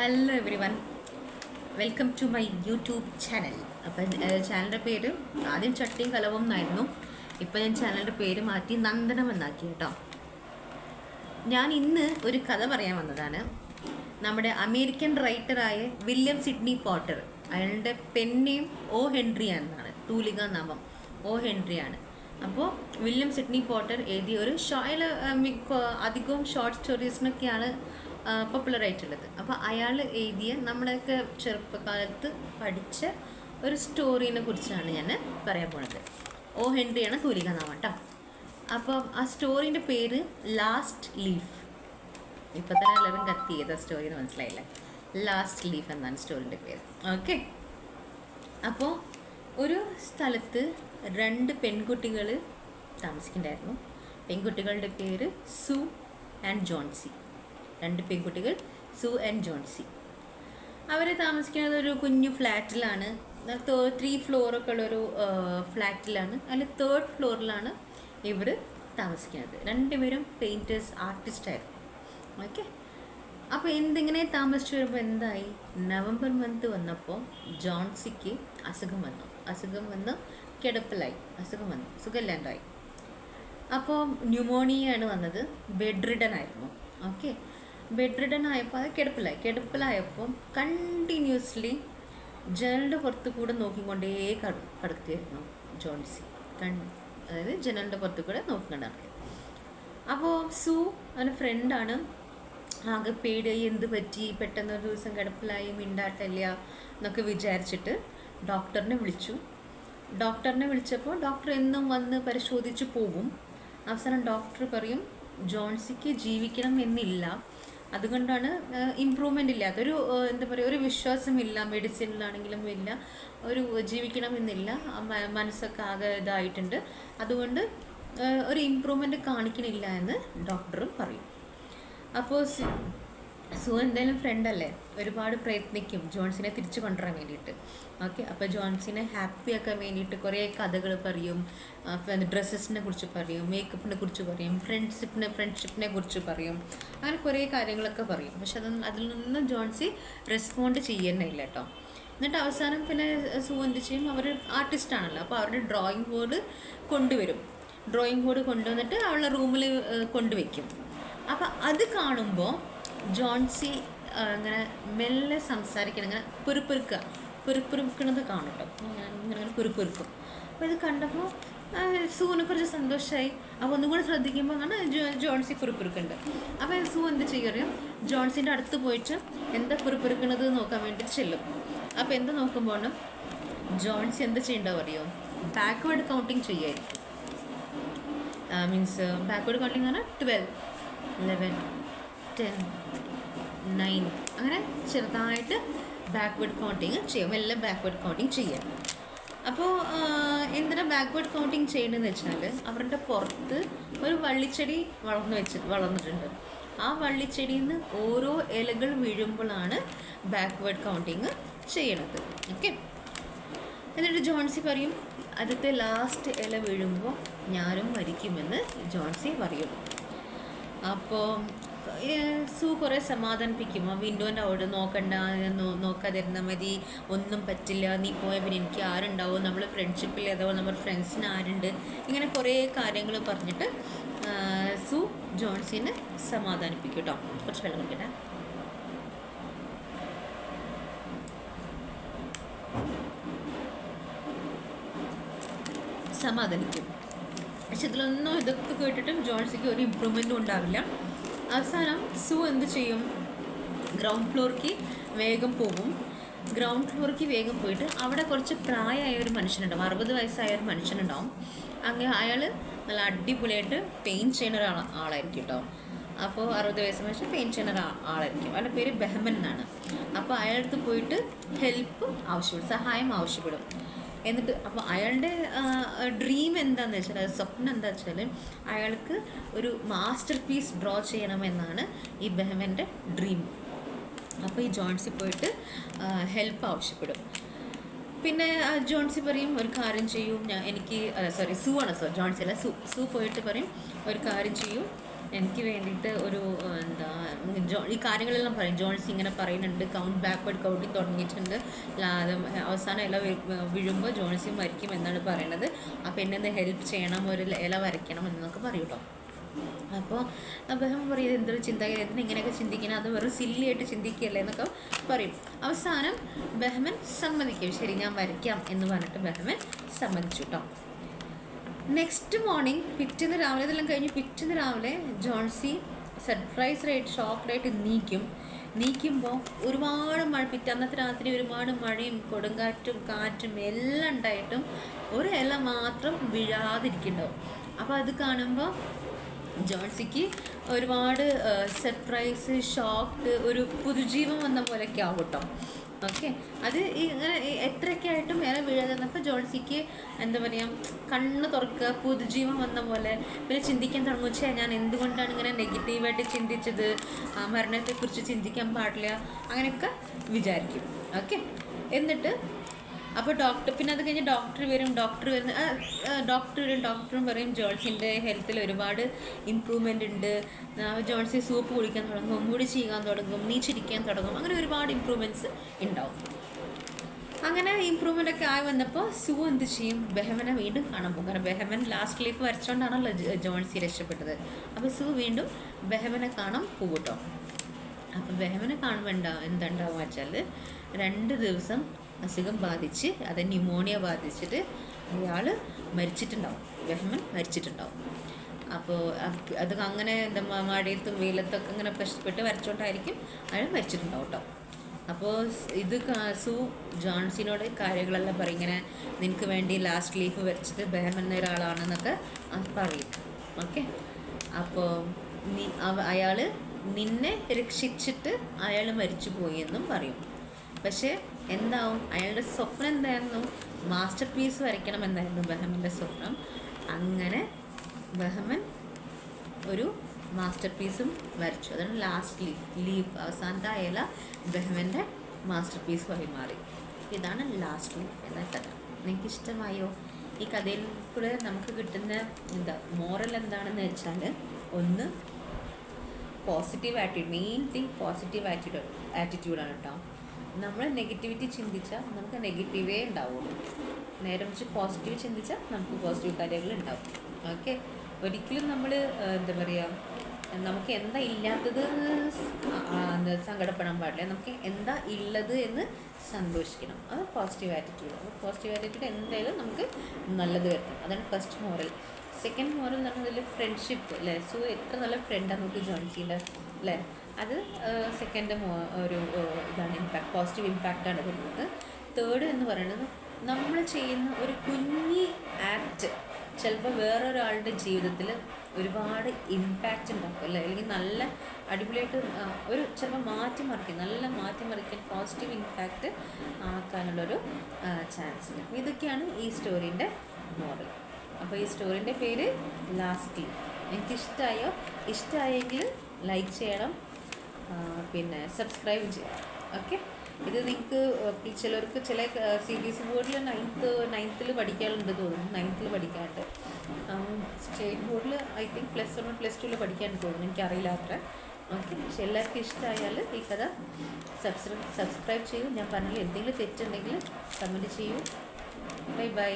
Hello everyone welcome to my YouTube channel അപ്പം ചാനലിന്റെ പേര് ആദ്യം ചട്ടിയും കലവും എന്നായിരുന്നു. ഇപ്പം ഞാൻ ചാനലിന്റെ പേര് മാറ്റി നന്ദനം എന്നാക്കി കേട്ടോ. ഞാൻ ഇന്ന് ഒരു കഥ പറയാൻ വന്നതാണ്. നമ്മുടെ അമേരിക്കൻ റൈറ്ററായ വില്യം സിഡ്നി പോട്ടർ അയാളുടെ പെന്നെയും ഓ ഹെൻറി എന്നാണ്. തൂലിക നാമം. ഓ ഹെൻറിയാണ്. അപ്പോൾ വില്യം സിഡ്നി പോട്ടർ എഴുതിയ ഒരു ഷോ അയാൾ അധികവും ഷോർട്ട് സ്റ്റോറീസിനൊക്കെയാണ് പോപ്പുലർ ആയിട്ടുള്ളത്. അപ്പോൾ അയാൾ എഴുതിയ നമ്മളൊക്കെ ചെറുപ്പകാലത്ത് പഠിച്ച ഒരു സ്റ്റോറീനെ കുറിച്ചാണ് ഞാൻ പറയാൻ പോണത്. ഓ ഹെൻറിയാണ് തൂലിക നാമം കേട്ടോ അപ്പം ആ സ്റ്റോറീന്റെ പേര് ലാസ്റ്റ് ലീഫ് ഇപ്പം തന്നെ എല്ലാവരും കത്തി ചെയ്ത സ്റ്റോറി എന്ന് മനസ്സിലായില്ലേ? ലാസ്റ്റ് ലീഫ് എന്നാണ് സ്റ്റോറിന്റെ പേര്. ഓക്കെ. അപ്പോൾ ഒരു സ്ഥലത്ത് രണ്ട് പെൺകുട്ടികൾ താമസിക്കുന്നുണ്ടായിരുന്നു. പെൺകുട്ടികളുടെ പേര് സു ആൻഡ് ജോൺസി രണ്ട് പെൺകുട്ടികൾ സു ആൻഡ് ജോൺസി. അവർ താമസിക്കുന്നത് ഒരു കുഞ്ഞു ഫ്ലാറ്റിലാണ്. ത്രീ ഫ്ലോറൊക്കെ ഉള്ളൊരു ഫ്ലാറ്റിലാണ്. അതിൽ തേർഡ് ഫ്ലോറിലാണ് ഇവർ താമസിക്കുന്നത്. രണ്ടുപേരും പെയിന്റേഴ്സ് ആർട്ടിസ്റ്റായിരുന്നു ഓക്കെ അപ്പോൾ എന്തിങ്ങനെ താമസിച്ച് വരുമ്പോൾ എന്തായി? നവംബർ മന്ത് വന്നപ്പോൾ ജോൺസിക്ക് അസുഖം വന്നു. അസുഖം വന്ന് കിടപ്പിലായി. അസുഖം വന്നു. സുഖമില്ലാണ്ടായി. അപ്പോൾ ന്യൂമോണിയയാണ് വന്നത്. ബെഡ് റിഡൻ ആയിരുന്നു. ഓക്കെ ബെഡ് റിഡൻ ആയപ്പോൾ അത് കിടപ്പിലായി. കിടപ്പിലായപ്പം കണ്ടിന്യൂസ്ലി ജനലിന്റെ പുറത്ത് കൂടെ നോക്കിക്കൊണ്ടേ കട കിടക്കുകയായിരുന്നു ജോൺസി. കൺ അതായത് ജനലിന്റെ പുറത്ത് കൂടെ നോക്കിക്കൊണ്ട് അപ്പോൾ സു അവന്റെ ഫ്രണ്ടാണ് ആകെ പേടിയായി എന്ത് പറ്റി? പെട്ടെന്ന് ഒരു ദിവസം കിടപ്പിലായി മിണ്ടാട്ടില്ല എന്നൊക്കെ വിചാരിച്ചിട്ട് ഡോക്ടറിനെ വിളിച്ചു. ഡോക്ടറിനെ വിളിച്ചപ്പോൾ ഡോക്ടർ എന്നും വന്ന് പരിശോധിച്ച് പോകും അവസാനം ഡോക്ടർ പറയും ജോൺസിക്ക് ജീവിക്കണം എന്നില്ല. അതുകൊണ്ടാണ് ഇമ്പ്രൂവ്മെന്റ് ഇല്ലാത്ത ഒരു എന്താ പറയുക ഒരു വിശ്വാസമില്ല മെഡിസിനിലാണെങ്കിലും ഇല്ല ഒരു ജീവിക്കണമെന്നില്ല മനസ്സൊക്കെ ആകെ ഇതായിട്ടുണ്ട്. അതുകൊണ്ട് ഒരു ഇമ്പ്രൂവ്മെന്റ് കാണിക്കണില്ല എന്ന് ഡോക്ടറും പറയും. അപ്പോൾ സു എന്തായാലും ഫ്രണ്ടല്ലേ ഒരുപാട് പ്രയത്നിക്കും ജോൺസിനെ തിരിച്ചു കൊണ്ടുവരാൻ വേണ്ടിയിട്ട്. ഓക്കെ അപ്പോൾ ജോൺസിനെ ഹാപ്പി ആക്കാൻ വേണ്ടിയിട്ട് കുറേ കഥകൾ പറയും. ഡ്രസ്സസിനെ കുറിച്ച് പറയും മേക്കപ്പിനെ കുറിച്ച് പറയും ഫ്രണ്ട്ഷിപ്പിനെ ഫ്രണ്ട്ഷിപ്പിനെ കുറിച്ച് പറയും. അങ്ങനെ കുറേ കാര്യങ്ങളൊക്കെ പറയും. പക്ഷെ അതൊന്നും അതിൽ നിന്നും ജോൺസി റെസ്പോണ്ട് ചെയ്യുന്നില്ല കേട്ടോ. എന്നിട്ട് അവസാനം പിന്നെ സു എന്ത് ചെയ്യും? അവർ ആർട്ടിസ്റ്റ് ആണല്ലോ അപ്പോൾ അവരുടെ ഡ്രോയിങ് ബോർഡ് കൊണ്ടുവരും. ഡ്രോയിങ് ബോർഡ് കൊണ്ടുവന്നിട്ട് അവളുടെ റൂമിൽ കൊണ്ടുവയ്ക്കും അപ്പോൾ അത് കാണുമ്പോൾ ജോൺസി ഇങ്ങനെ മെല്ലെ സംസാരിക്കണം ഇങ്ങനെ പുരുപ്പുരുക്കുക. പുരുപ്പുരുക്കണത് കാണും കേട്ടോ ഇങ്ങനെ ഇങ്ങനെ പുരുപ്പുരുക്കും. അപ്പോൾ ഇത് കണ്ടപ്പോൾ സൂവിനെ കുറച്ച് സന്തോഷമായി അപ്പോൾ ഒന്നും കൂടി ശ്രദ്ധിക്കുമ്പോൾ അങ്ങനെ ജോൺസി പുരുപ്പുരുക്കുണ്ട് അപ്പോൾ സൂ എന്ത് ചെയ്യും? ജോൺസിന്റെ അടുത്ത് പോയിട്ട് എന്താ പുരുപ്പുരുക്കണത് നോക്കാൻ വേണ്ടി ചെല്ലും. അപ്പോൾ എന്ത് നോക്കുമ്പോൾ ജോൺസി എന്താ ചെയ്യേണ്ടത് അറിയോ? ബാക്ക്വേർഡ് കൗണ്ടിങ് ചെയ്യായിരിക്കും. മീൻസ് ബാക്ക്വേർഡ് കൗണ്ടിങ് എന്ന് പറഞ്ഞാൽ ട്വൽവ് ലെവൻ ടെൻ നയൻ അങ്ങനെ ചെറുതായിട്ട് ബാക്ക്വേഡ് കൗണ്ടിങ് ചെയ്യും. എല്ലാം ബാക്ക്വേഡ് കൗണ്ടിങ് ചെയ്യാം. അപ്പോൾ എന്തിനാ ബാക്ക്വേഡ് കൗണ്ടിങ് ചെയ്യണമെന്ന് വെച്ചാൽ അവരുടെ പുറത്ത് ഒരു വള്ളിച്ചെടി വളർന്നു വെച്ച് വളർന്നിട്ടുണ്ട്. ആ വള്ളിച്ചെടിയിൽ നിന്ന് ഓരോ ഇലകൾ വീഴുമ്പോഴാണ് ബാക്ക്വേഡ് കൗണ്ടിങ് ചെയ്യണത്. ഓക്കെ എന്നിട്ട് ജോൺസി പറയും ആദ്യത്തെ ലാസ്റ്റ് ഇല വീഴുമ്പോൾ ഞാനും മരിക്കുമെന്ന് ജോൺസി പറയും. അപ്പോൾ സൂ കുറേ സമാധാനിപ്പിക്കും. വിൻഡോന്റെ അവിടെ നോക്കണ്ട നോക്കാതിരുന്ന മതി. ഒന്നും പറ്റില്ല. നീ പോയ പിന്നെ എനിക്ക് ആരുണ്ടാവും? നമ്മൾ ഫ്രണ്ട്ഷിപ്പിൽ ഏതോ നമ്മുടെ ഫ്രണ്ട്സിന് ആരുണ്ട്? ഇങ്ങനെ കുറേ കാര്യങ്ങൾ പറഞ്ഞിട്ട് സൂ ജോൺസിനെ സമാധാനിപ്പിക്കും കേട്ടോ കുറച്ച് വെള്ളം കുടിക്കട്ടെ. സമാധാനിക്കും. പക്ഷെ ഇതിലൊന്നും ഇതൊക്കെ കേട്ടിട്ടും ജോൺസിക്ക് ഒരു ഇമ്പ്രൂവ്മെന്റും ഉണ്ടാവില്ല. അവസാനം സു എന്ത് ചെയ്യും? ഗ്രൗണ്ട് ഫ്ലോർക്ക് വേഗം പോകും. ഗ്രൗണ്ട് ഫ്ലോർക്ക് വേഗം പോയിട്ട് അവിടെ കുറച്ച് പ്രായമായ ഒരു മനുഷ്യനുണ്ടാവും. അറുപത് വയസ്സായ ഒരു മനുഷ്യനുണ്ടാവും. അങ്ങനെ അയാൾ നല്ല അടിപൊളിയായിട്ട് പെയിന്റ് ചെയ്യുന്ന ഒരാൾ ആളായിരിക്കും കേട്ടോ അപ്പോൾ അറുപത് വയസ്സ് മനുഷ്യൻ പെയിന്റ് ചെയ്യുന്ന ഒരാൾ ആളായിരിക്കും. അയാളുടെ പേര് ബെഹമൻ എന്നാണ്. അപ്പോൾ അയാളുടെ അടുത്ത് പോയിട്ട് ഹെൽപ്പ് ആവശ്യപ്പെടും. സഹായം ആവശ്യപ്പെടും. എന്നിട്ട് അപ്പോൾ അയാളുടെ ഡ്രീം എന്താന്ന് വെച്ചാൽ സ്വപ്നം എന്താ വെച്ചാൽ അയാൾക്ക് ഒരു മാസ്റ്റർ പീസ് ഡ്രോ ചെയ്യണമെന്നാണ് ഈ ബെഹമന്റെ ഡ്രീം അപ്പോൾ ഈ ജോൺസി പോയിട്ട് ഹെൽപ്പ് ആവശ്യപ്പെടും. പിന്നെ ജോൺസി പറയും ഒരു കാര്യം ചെയ്യും ഞാൻ എനിക്ക് സോറി സൂ ആണ് സോ ജോൺസി അല്ല സൂ സൂ പോയിട്ട് പറയും ഒരു കാര്യം ചെയ്യൂ എനിക്ക് വേണ്ടിയിട്ട് ഒരു എന്താ ജോ ഈ കാര്യങ്ങളെല്ലാം പറയും. ജോൺസ് ഇങ്ങനെ പറയുന്നുണ്ട് കൗണ്ട് ബാക്ക്വേർഡ് കൗണ്ടിങ് തുടങ്ങിയിട്ടുണ്ട്. അവസാനം ഇല വീഴുമ്പോൾ ജോൺസി മരിക്കും എന്നാണ് പറയണത്. അപ്പോൾ എന്നെ ഒന്ന് ഹെൽപ്പ് ചെയ്യണം ഒരു ഇല വരയ്ക്കണം എന്നൊക്കെ പറയും കേട്ടോ അപ്പോൾ അദ്ദേഹം പറയും എന്തൊരു ചിന്താഗതി? എന്തിനാ ഇങ്ങനെയൊക്കെ ചിന്തിക്കണം അത് വെറും സില്ലിയായിട്ട് ചിന്തിക്കുകയല്ലേ എന്നൊക്കെ പറയും. അവസാനം ബഹ്മൻ സമ്മതിക്കും. ശരി ഞാൻ വരയ്ക്കാം എന്ന് പറഞ്ഞിട്ട് ബഹ്മൻ സമ്മതിച്ചു കേട്ടോ നെക്സ്റ്റ് മോർണിംഗ് പിറ്റേന്ന് രാവിലെ ഇതെല്ലാം കഴിഞ്ഞ് പിറ്റേന്ന് രാവിലെ ജോൺസി സർപ്രൈസ്ഡായിട്ട് ഷോക്ക്ഡായിട്ട് നീക്കും. നീക്കുമ്പോൾ ഒരുപാട് മഴ പിറ്റന്നത്തെ രാത്രി ഒരുപാട് മഴയും കൊടുങ്കാറ്റും കാറ്റും എല്ലാം ഉണ്ടായിട്ടും ഒരു ഇല മാത്രം വീഴാതിരിക്കുന്നുണ്ടാവും. അപ്പോൾ അത് കാണുമ്പോൾ ജോൺസിക്ക് ഒരുപാട് സർപ്രൈസ് ഷോക്ക് ഒരു പുതുജീവം വന്ന പോലെയൊക്കെ ആവും കേട്ടോ. ഓക്കെ. അത് ഈ ഇങ്ങനെ എത്രയൊക്കെ ആയിട്ടും മേലെ വീഴാതെ ജോൾസിക്ക് എന്താ പറയുക കണ്ണ് തുറക്കുക പുതുജീവൻ വന്ന പോലെ പിന്നെ ചിന്തിക്കാൻ തുടങ്ങും ഞാൻ എന്തുകൊണ്ടാണ് ഇങ്ങനെ നെഗറ്റീവായിട്ട് ചിന്തിച്ചത്? മരണത്തെക്കുറിച്ച് ചിന്തിക്കാൻ പാടില്ല. അങ്ങനെയൊക്കെ വിചാരിക്കും. ഓക്കെ. എന്നിട്ട് അപ്പോൾ ഡോക്ടർ പിന്നെ അത് കഴിഞ്ഞ് ഡോക്ടർ വരും ഡോക്ടർ വരുന്ന ഡോക്ടർ വരും ഡോക്ടറും പറയും ജോൺസിന്റെ ഹെൽത്തിൽ ഒരുപാട് ഇമ്പ്രൂവ്മെന്റ് ഉണ്ട്. ജോൺസി സൂപ്പ് കുടിക്കാൻ തുടങ്ങും മുടി ചെയ്യാൻ തുടങ്ങും നീച്ചിരിക്കാൻ തുടങ്ങും അങ്ങനെ ഒരുപാട് ഇമ്പ്രൂവ്മെന്റ്സ് ഉണ്ടാവും. അങ്ങനെ ഇമ്പ്രൂവ്മെന്റ് ഒക്കെ ആയി വന്നപ്പോൾ സൂ എന്ത് ചെയ്യും? ബെഹമനെ വീണ്ടും കാണാൻ പോകും. കാരണം ബെഹമൻ ലാസ്റ്റ് ലീഫ് വരച്ചുകൊണ്ടാണല്ലോ ജോൺസി രക്ഷപ്പെട്ടത്. അപ്പോൾ സു വീണ്ടും ബെഹമനെ കാണാൻ പോകും കേട്ടോ അപ്പോൾ ബെഹമനെ കാണുമ്പോൾ എന്താ എന്തുണ്ടാവുക വെച്ചാൽ രണ്ട് ദിവസം അസുഖം ബാധിച്ച് അത് ന്യൂമോണിയ ബാധിച്ചിട്ട് അയാൾ മരിച്ചിട്ടുണ്ടാവും. ബഹ്മൻ മരിച്ചിട്ടുണ്ടാവും. അപ്പോൾ അത് അങ്ങനെ എന്താ മഴയത്തും വെയിലത്തൊക്കെ ഇങ്ങനെ പ്രശ്നപ്പെട്ട് വരച്ചോണ്ടായിരിക്കും അയാൾ മരിച്ചിട്ടുണ്ടാവും കേട്ടോ അപ്പോൾ ഇത് കാസു ജോൺസിനോട് കാര്യങ്ങളെല്ലാം പറയും. ഇങ്ങനെ നിനക്ക് വേണ്ടി ലാസ്റ്റ് ലീഫ് വരച്ചത് ബെഹമൻ എന്ന ഒരാളാണെന്നൊക്കെ പറയും. ഓക്കെ? അപ്പോൾ നീ അയാൾ നിന്നെ രക്ഷിച്ചിട്ട് അയാൾ മരിച്ചു പോയി എന്നും പറയും. പക്ഷേ എന്താവും? അയാളുടെ സ്വപ്നം എന്തായിരുന്നു? മാസ്റ്റർ പീസ് വരയ്ക്കണം എന്നായിരുന്നു ബഹമന്റെ സ്വപ്നം. അങ്ങനെ ബഹമൻ ഒരു മാസ്റ്റർ പീസും വരച്ചു. അതാണ് ലാസ്റ്റ് ലീവ് ലീവ് അവസാനത്തെ അയല ബഹമന്റെ മാസ്റ്റർ പീസുമായി മാറി. ഇതാണ് ലാസ്റ്റ് ലീവ് എന്ന കഥ. നിങ്ങൾക്ക് ഇഷ്ടമായോ ഈ കഥയിൽ കൂടെ നമുക്ക് കിട്ടുന്ന എന്താ മോറൽ എന്താണെന്ന് വെച്ചാൽ ഒന്ന് positive attitude main thing positive attitude ആറ്റിറ്റ്യൂഡാണ് കേട്ടോ നമ്മൾ നെഗറ്റിവിറ്റി ചിന്തിച്ചാൽ നമുക്ക് നെഗറ്റീവേ ഉണ്ടാവുള്ളൂ. നേരെ വെച്ച് പോസിറ്റീവ് ചിന്തിച്ചാൽ നമുക്ക് പോസിറ്റീവ് കാര്യങ്ങൾ ഉണ്ടാവും. ഓക്കെ ഒരിക്കലും നമ്മൾ എന്താ പറയുക നമുക്ക് എന്താ ഇല്ലാത്തത് സങ്കടപ്പെടാൻ പാടില്ല. നമുക്ക് എന്താ ഉള്ളത് എന്ന് സന്തോഷിക്കണം. അത് പോസിറ്റീവ് ആറ്റിറ്റ്യൂഡ് അപ്പോൾ പോസിറ്റീവ് ആറ്റിറ്റ്യൂഡ് എന്തായാലും നമുക്ക് നല്ലത് വരണം അതാണ് ഫസ്റ്റ് മോറൽ സെക്കൻഡ് മോറൽ എന്ന് പറഞ്ഞാൽ ഫ്രണ്ട്ഷിപ്പ് അല്ലേ? സോ എത്ര നല്ല ഫ്രണ്ടാണ് നമുക്ക് ജോയിൻ ചെയ്യേണ്ടത് അല്ലേ? അത് സെക്കൻഡ് ഒരു ഇതാണ് ഇമ്പാക്ട് പോസിറ്റീവ് ഇമ്പാക്റ്റാണ് വരുന്നത്. തേർഡ് എന്ന് പറയുന്നത് നമ്മൾ ചെയ്യുന്ന ഒരു കുഞ്ഞി ആക്ട് ചിലപ്പോൾ വേറൊരാളുടെ ജീവിതത്തിൽ ഒരുപാട് ഇമ്പാക്റ്റ് ഉണ്ടാക്കും അല്ലേ? അല്ലെങ്കിൽ നല്ല അടിപൊളിയായിട്ട് ഒരു ചിലപ്പോൾ മാറ്റിമറിക്കും നല്ല മാറ്റിമറിക്കാൻ പോസിറ്റീവ് ഇമ്പാക്റ്റ് ആക്കാനുള്ളൊരു ചാൻസ് ഉണ്ട്. ഇതൊക്കെയാണ് ഈ സ്റ്റോറീന്റെ മോഡൽ അപ്പോൾ ഈ സ്റ്റോറിന്റെ പേര് ലാസ്റ്റ് നിങ്ങൾക്ക് ഇഷ്ടമായോ ഇഷ്ടമായെങ്കിൽ ലൈക്ക് ചെയ്യണം. പിന്നെ സബ്സ്ക്രൈബ് ചെയ്യുക ഓക്കെ ഇത് നിങ്ങൾക്ക് ചിലർക്ക് ചില സി ബി എസ് ബോർഡിൽ നയൻത്ത് നയൻത്തിൽ പഠിക്കാനുണ്ട് തോന്നുന്നു. നയൻത്തിൽ പഠിക്കാണ്ട്. സ്റ്റേറ്റ് ബോർഡിൽ I think plus one plus ടുവിൽ പഠിക്കാൻ തോന്നുന്നു. എനിക്കറിയില്ല അത്ര. ഓക്കെ പക്ഷെ എല്ലാവർക്കും ഇഷ്ടമായാൽ ഈ കഥ സബ്സ്ക്രൈബ് സബ്സ്ക്രൈബ് ചെയ്യൂ. ഞാൻ പറഞ്ഞാൽ എന്തെങ്കിലും തെറ്റുണ്ടെങ്കിൽ കമന്റ് ചെയ്യൂ. Bye bye